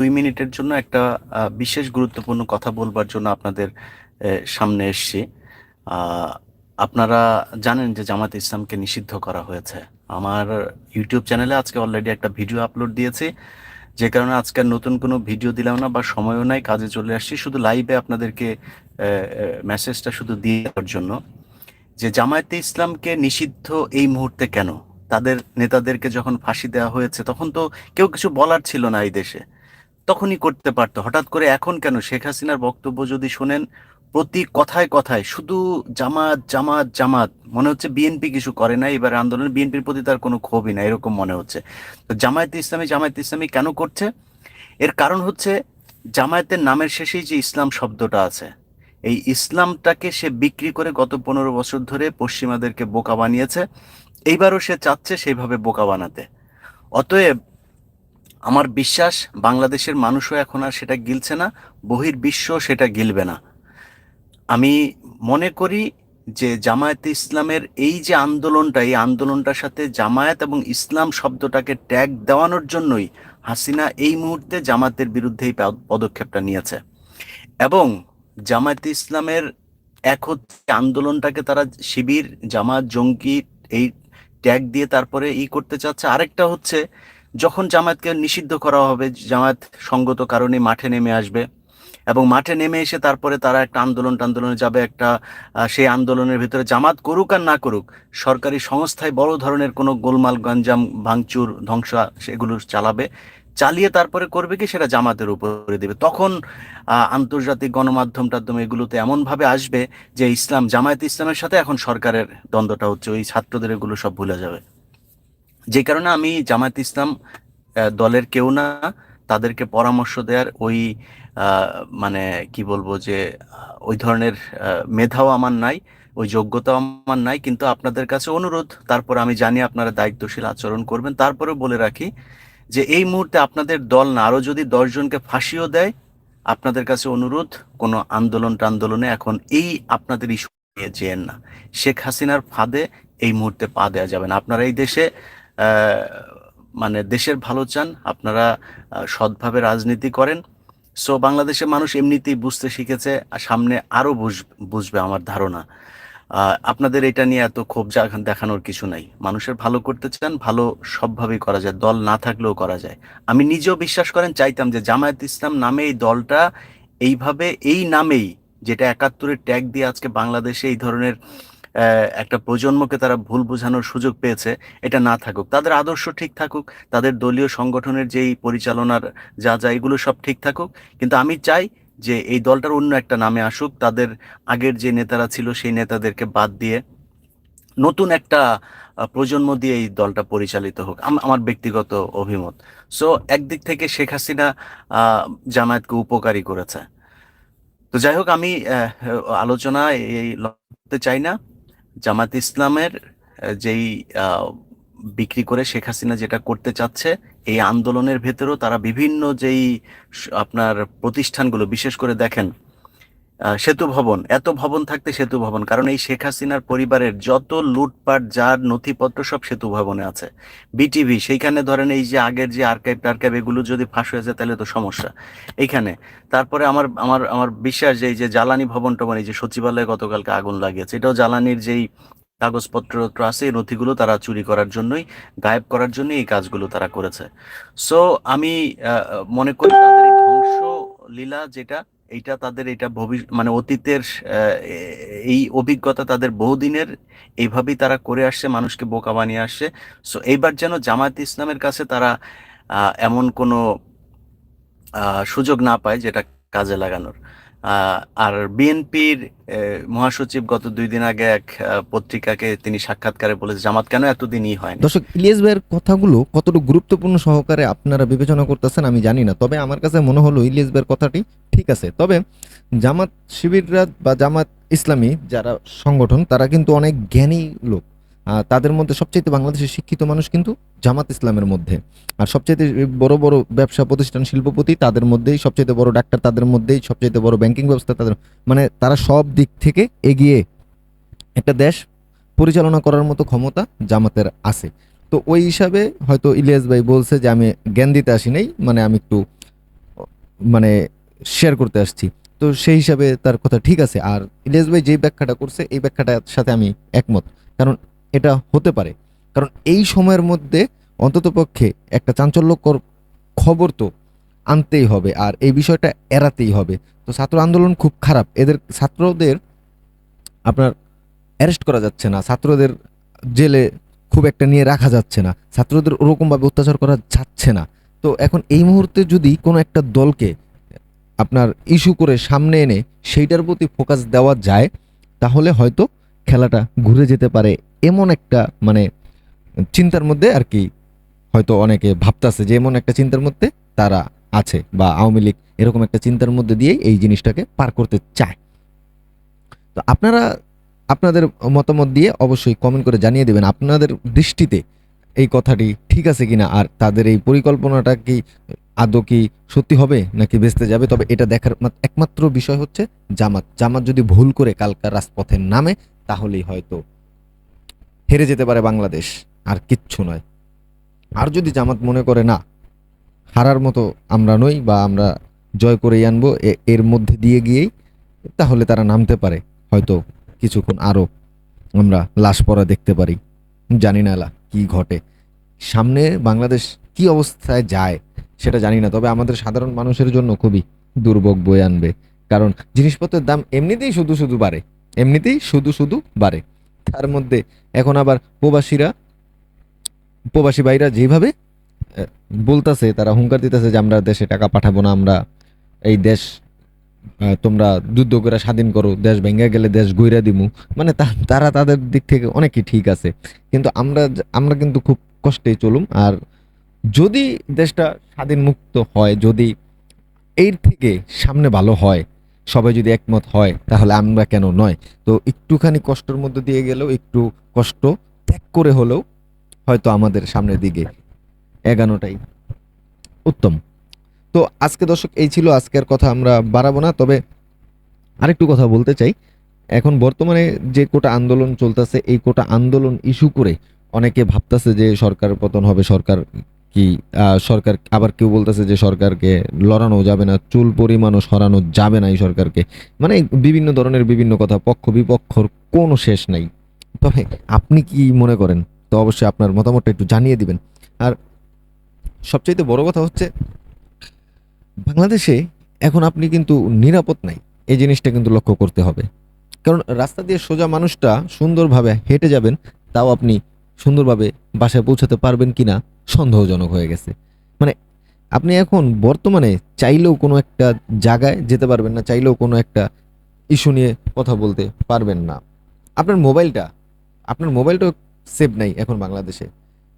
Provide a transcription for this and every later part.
দুই মিনিটের জন্য একটা বিশেষ গুরুত্বপূর্ণ কথা বলবার জন্য আপনাদের সামনে এসেছি। আপনারা জানেন যে জামাত ইসলামকে নিষিদ্ধ করা হয়েছে। আমার ইউটিউব চ্যানেলে আজকে অলরেডি একটা ভিডিও আপলোড দিয়েছি। যে কারণে আজকে নতুন কোনো ভিডিও দিলাম না বা সময়ও নাই, কাজে চলে আসছি। শুধু লাইভে আপনাদেরকে মেসেজটা শুধু দিয়ে দেওয়ার জন্য যে জামায়াতে ইসলামকে নিষিদ্ধ এই মুহূর্তে কেন? তাদের নেতাদেরকে যখন ফাঁসি দেওয়া হয়েছে, তখন তো কেউ কিছু বলার ছিল না এই দেশে। তখনই করতে পারতো। হঠাৎ করে এখন কেন? শেখ হাসিনার বক্তব্য যদি শোনেন, প্রতি কথায় কথায় শুধু জামাত জামাত জামাত, মনে হচ্ছে বিএনপি কিছু করে না এবার আন্দোলন বিএনপির প্রতি তার কোনো ক্ষোভই না এরকম মনে হচ্ছে। তো জামায়াতে ইসলামী, জামায়াত ইসলামী কেন করছে? এর কারণ হচ্ছে জামায়াতের নামের শেষেই যে ইসলাম শব্দটা আছে, এই ইসলামটাকে সে বিক্রি করে গত পনেরো বছর ধরে পশ্চিমাদেরকে বোকা বানিয়েছে, এইবারও সে চাচ্ছে সেইভাবে বোকা বানাতে। অতএব আমার বিশ্বাস, বাংলাদেশের মানুষও এখন আর সেটা গিলছে না, বহির্বিশ্ব সেটা গিলবে না। আমি মনে করি যে জামায়াতে ইসলামের এই যে আন্দোলনটা, এই আন্দোলনটার সাথে জামায়াত এবং ইসলাম শব্দটাকে ট্যাগ দেওয়ানোর জন্যই হাসিনা এই মুহূর্তে জামাতের বিরুদ্ধে এই পদক্ষেপটা নিয়েছে। এবং জামায়াতে ইসলামের এক হচ্ছে আন্দোলনটাকে তারা শিবির জামাত জঙ্গি এই ট্যাগ দিয়ে তারপরে ই করতে চাচ্ছে। আরেকটা হচ্ছে যখন জামায়াতকে নিষিদ্ধ করা হবে, জামায়াত সঙ্গত কারণে মাঠে নেমে আসবে এবং মাঠে নেমে এসে তারপরে তারা একটা আন্দোলন টান্দোলনে যাবে, একটা সেই আন্দোলনের ভিতরে জামাত করুক আর না করুক, সরকারি সংস্থায় বড় ধরনের কোনো গোলমাল, গঞ্জাম, ভাঙচুর, ধ্বংস সেগুলো চালাবে, চালিয়ে তারপরে করবে কি সেটা জামাতের উপরে দেবে। তখন আন্তর্জাতিক গণমাধ্যম টাধ্যম এগুলোতে এমনভাবে আসবে যে ইসলাম, জামায়াত ইসলামের সাথে এখন সরকারের দ্বন্দ্বটা হচ্ছে, ওই ছাত্রদের এগুলো সব ভুলে যাবে। যে কারণে আমি জামায়াত ইসলাম দলের কেউ না, তাদেরকে পরামর্শ দেওয়ার ওই মানে কি বলব যে ওই ধরনের মেধাও আমার নাই, ওই যোগ্যতাও আমার নাই, কিন্তু আপনাদের কাছে অনুরোধ, তারপর আমি জানি আপনারা দায়িত্বশীল আচরণ করবেন তারপরে বলে রাখি যে এই মুহূর্তে আপনাদের দল না আরও যদি দশজনকে ফাঁসিও দেয়, আপনাদের কাছে অনুরোধ, কোনো আন্দোলন টান্দোলনে এখন এই আপনাদের ইস্যু নিয়ে যেন না। শেখ হাসিনার ফাঁদে এই মুহূর্তে পা দেওয়া যাবে না। আপনারা এই দেশে মানে দেশের ভালো চান, আপনারা সৎভাবে রাজনীতি করেন। সো বাংলাদেশের মানুষ এমনিতেই বুঝতে শিখেছে সামনে আরও বুঝ- বুঝবে আমার ধারণা। আপনাদের এটা নিয়ে এত ক্ষোভ দেখানোর কিছু নাই। মানুষের ভালো করতে চান, ভালো সবভাবেই করা যায়, দল না থাকলেও করা যায়। আমি নিজেও বিশ্বাস করেন, চাইতাম যে জামায়াত ইসলাম নামে এই দলটা এইভাবে, এই নামেই, যেটা একাত্তরের ট্যাগ দিয়ে আজকে বাংলাদেশে এই ধরনের একটা প্রজন্মকে তারা ভুল বোঝানোর সুযোগ পেয়েছে, এটা না থাকুক। তাদের আদর্শ ঠিক থাকুক, তাদের দলীয় সংগঠনের যেই পরিচালনার যা যা, এগুলো সব ঠিক থাকুক। কিন্তু আমি চাই যে এই দলটার অন্য একটা নামে আসুক, তাদের আগের যে নেতারা ছিল সেই নেতাদেরকে বাদ দিয়ে নতুন একটা প্রজন্ম দিয়ে এই দলটা পরিচালিত হোক। আম- আমার ব্যক্তিগত অভিমত। সো, একদিক থেকে শেখ হাসিনা জামায়াতকে উপকারী করেছে। তো যাই হোক, আমি আলোচনা এই করতে চাই না। জামাত ইসলামের যেই বিক্রি করে শেখ হাসিনা যেটা করতে চাচ্ছে, এই আন্দোলনের ভেতরেও তারা বিভিন্ন যেই আপনার প্রতিষ্ঠানগুলো, বিশেষ করে দেখেন সেতু ভবন, এত ভবন থাকতে সেতু ভবন, কারণ এই শেখ হাসিনার পরিবারের যত লুটপাট, যার নথিপত্র সব সেতু ভবনে আছে। বিটিভি, সেইখানে ধরেন এই যে আগের যে আর্কাইভ টার্কাইভ, এগুলো যদি ফাঁস হয়ে যায় তাহলে তো সমস্যা। এইখানে, তারপরে আমার আমার আমার বিশ্বাস যে এই যে জ্বালানি ভবন টবন, এই যে সচিবালয়ে গতকালকে আগুন লাগিয়েছে, এটাও জ্বালানির যেই কাগজপত্র আছে, এই নথিগুলো তারা চুরি করার জন্যই, গায়েব করার জন্য এই কাজগুলো তারা করেছে। সো আমি মনে করি তাদের ধ্বংস লীলা যেটা এইটা তাদের এটা ভবিষ্যৎ মানে অতীতের এই অভিজ্ঞতা তাদের বহুদিনের, এইভাবেই তারা করে আসছে, মানুষকে বোকা বানিয়ে আসছে। সো এইবার যেন জামায়াত ইসলামের কাছে তারা এমন কোনো সুযোগ না পায় যেটা কাজে লাগানোর। আর বিএনপির মহাসচিব গত দুই দিন আগে এক পত্রিকাকে তিনি সাক্ষাৎকারে বলেছে, জামাত কেন এতদিনই হয় দর্শক, ইলিয়াস ভাইয়ের কথাগুলো কতটুকু গুরুত্বপূর্ণ সহকারে আপনারা বিবেচনা করতেছেন আমি জানি না, তবে আমার কাছে মনে হলো ইলিয়াস ভাইয়ের কথাটি ঠিক আছে। তবে জামাত শিবিররা বা জামাত ইসলামী যারা সংগঠন, তারা কিন্তু অনেক জ্ঞানী লোক। তাদের মধ্যে সবচেয়ে বাংলাদেশের শিক্ষিত মানুষ কিন্তু জামাত ইসলামের মধ্যে। আর সবচেয়ে বড় বড় ব্যবসা প্রতিষ্ঠান শিল্পপতি তাদের মধ্যেই সবচেয়ে বড় ডাক্তার তাদের মধ্যেই সবচেয়ে বড় ব্যাংকিং ব্যবস্থা তাদের মানে তারা সব দিক থেকে এগিয়ে একটা দেশ পরিচালনা করার মতো ক্ষমতা জামাতের আছে। তো ওই হিসাবে হয়তো ইলিয়াস ভাই বলছে যে, আমি জ্ঞান দিতে আসি নাই মানে আমি একটু মানে শেয়ার করতে আসছি। তো সেই হিসাবে তার কথা ঠিক আছে। আর ইলিয়াস ভাই যেই ব্যাখ্যাটা করছে, এই ব্যাখ্যাটার সাথে আমি একমত। কারণ এটা হতে পারে। কারণ এই সময়ের মধ্যে অন্ততপক্ষে একটা চাঞ্চল্যকর খবর তো আনতেই হবে আর এই বিষয়টা এড়াতেই হবে। তো ছাত্র আন্দোলন খুব খারাপ। এদের ছাত্রদের আপনার অ্যারেস্ট করা যাচ্ছে না। ছাত্রদের জেলে খুব একটা নিয়ে রাখা যাচ্ছে না। ছাত্রদের ওরকমভাবে অত্যাচার করা যাচ্ছে না। তো এখন এই মুহূর্তে যদি কোনো একটা দলকে আপনার ইস্যু করে সামনে এনে সেইটার প্রতি ফোকাস দেওয়া যায়, তাহলে হয়তো খেলাটা ঘুরে যেতে পারে এমন একটা মানে চিন্তার মধ্যে আর কি হয়তো অনেকে ভাবতাছে যে এমন একটা চিন্তার মধ্যে তারা আছে বা আওয়ামী লীগ এরকম একটা চিন্তার মধ্যে দিয়ে এই জিনিসটাকে পার করতে চায়। তো আপনারা, আপনাদের মতামত দিয়ে অবশ্যই কমেন্ট করে জানিয়ে দেবেন আপনাদের দৃষ্টিতে এই কথাটি ঠিক আছে কিনা আর তাদের এই পরিকল্পনাটা কি আদৌ কি সত্যি হবে নাকি বেচতে যাবে? তবে এটা দেখার একমাত্র বিষয় হচ্ছে জামাত। জামাত যদি ভুল করে কালকার রাজপথে নামে তাহলেই হয়তো হেরে যেতে পারে বাংলাদেশ, আর কিচ্ছু নয়। আর যদি জামাত মনে করে, না, হারার মতো আমরা নই বা আমরা জয় করেই আনব এর মধ্যে দিয়ে গিয়েই, তাহলে তারা নামতে পারে। হয়তো কিছুক্ষণ আরও আমরা লাশ পরা দেখতে পারি। জানি না লা কি ঘটে। সামনে বাংলাদেশ কি অবস্থায় যায় সেটা জানি না, তবে আমাদের সাধারণ মানুষের জন্য খুবই দুর্ভোগ বয়ে আনবে। কারণ জিনিসপত্রের দাম এমনিতেই শুধু শুধু বাড়ে। এমনিতেই শুধু শুধু বাড়ে। তার মধ্যে এখন আবার প্রবাসীরা, প্রবাসী ভাইরা যেভাবে বলতাছে, তারা হুঙ্কার দিতেছে যে আমরা দেশে টাকা পাঠাবো না, আমরা এই দেশ তোমরা যুদ্ধ করে স্বাধীন করো, দেশ ভেঙে গেলে দেশ গইরা দিমু। মানে তারা তাদের দিক থেকে অনেকই ঠিক আছে। কিন্তু আমরা আমরা কিন্তু খুব কষ্টেই চলুম। আর যদি দেশটা স্বাধীন মুক্ত হয়, যদি এর থেকে সামনে ভালো হয় সবাই যদি একমত হয়, তাহলে আমরা কেন নয়? তো একটুখানি কষ্টের মধ্যে দিয়ে গেলেও একটু কষ্ট ত্যাগ করে হলেও হয়তো আমাদের সামনের দিকে এগানোটাই উত্তম। তো আজকে দর্শক, এই ছিল আজকের কথা, আমরা বাড়াবো না, তবে আরেকটু কথা বলতে চাই। এখন বর্তমানে যে কোটা আন্দোলন চলতেছে, এই কোটা আন্দোলন ইস্যু করে অনেকে ভাবতেছে যে সরকার পতন হবে, সরকার কি সরকার, আবার কেউ বলতেছে যে সরকারকে লড়ানো যাবে না, চুল পরিমাণও সরানো যাবে না এই সরকারকে। মানে বিভিন্ন ধরনের বিভিন্ন কথা, পক্ষ বিপক্ষর কোনো শেষ নাই। তবে আপনি কি মনে করেন? তো অবশ্যই আপনার মতামতটা একটু জানিয়ে দিবেন। আর সবচাইতে বড় কথা হচ্ছে, বাংলাদেশে এখন আপনি কিন্তু নিরাপদ নাই। এই জিনিসটা কিন্তু লক্ষ্য করতে হবে। কারণ রাস্তা দিয়ে সোজা মানুষটা সুন্দরভাবে হেঁটে যাবেন, তাও আপনি সুন্দরভাবে বাসায় পৌঁছাতে পারবেন কি না সন্দেহজনক হয়ে গেছে। মানে আপনি এখন বর্তমানে চাইলেও কোনো একটা জায়গায় যেতে পারবেন না, চাইলেও কোনো একটা ইস্যু নিয়ে কথা বলতে পারবেন না। আপনার মোবাইলটা, আপনার মোবাইলটাও সেভ নাই এখন বাংলাদেশে।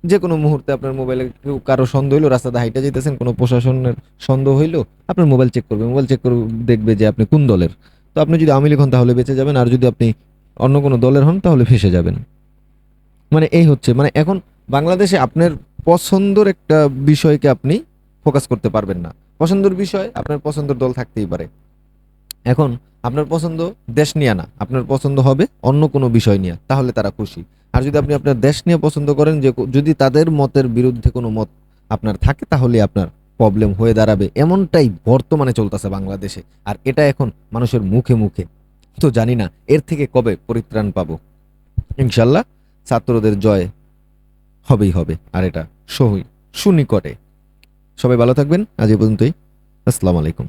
যে কোনো মুহূর্তে আপনার মোবাইলে কেউ কারও সন্দেহ হইল রাস্তাতে হাইটা যেতেছেন, কোনো প্রশাসনের সন্দেহ হইল, আপনার মোবাইল চেক করবে। মোবাইল চেক করে দেখবে যে আপনি কোন দলের। তো আপনি যদি আওয়ামী লীগ হন তাহলে বেঁচে যাবেন, আর যদি আপনি অন্য কোনো দলের হন তাহলে ফেসে যাবেন। মানে এই হচ্ছে মানে এখন বাংলাদেশে আপনার পছন্দের একটা বিষয়কে আপনি ফোকাস করতে পারবেন না। পছন্দের বিষয়, আপনার পছন্দের দল থাকতেই পারে। এখন আপনার পছন্দ দেশ নিয়ে না, আপনার পছন্দ হবে অন্য কোনো বিষয় নিয়ে, তাহলে তারা খুশি। আর যদি আপনি আপনার দেশ নিয়ে পছন্দ করেন, যে যদি তাদের মতের বিরুদ্ধে কোনো মত আপনার থাকে, তাহলে আপনার প্রবলেম হয়ে দাঁড়াবে। এমনটাই বর্তমানে চলতেছে বাংলাদেশে, আর এটা এখন মানুষের মুখে মুখে। তো জানি না, এর থেকে কবে পরিত্রাণ পাবো। ইনশাল্লাহ। ছাত্রদের জয় হবেই হবে, আর এটা সহি সুনিকটে। সবাই ভালো থাকবেন, আজ এই পর্যন্তই। আসসালামু আলাইকুম।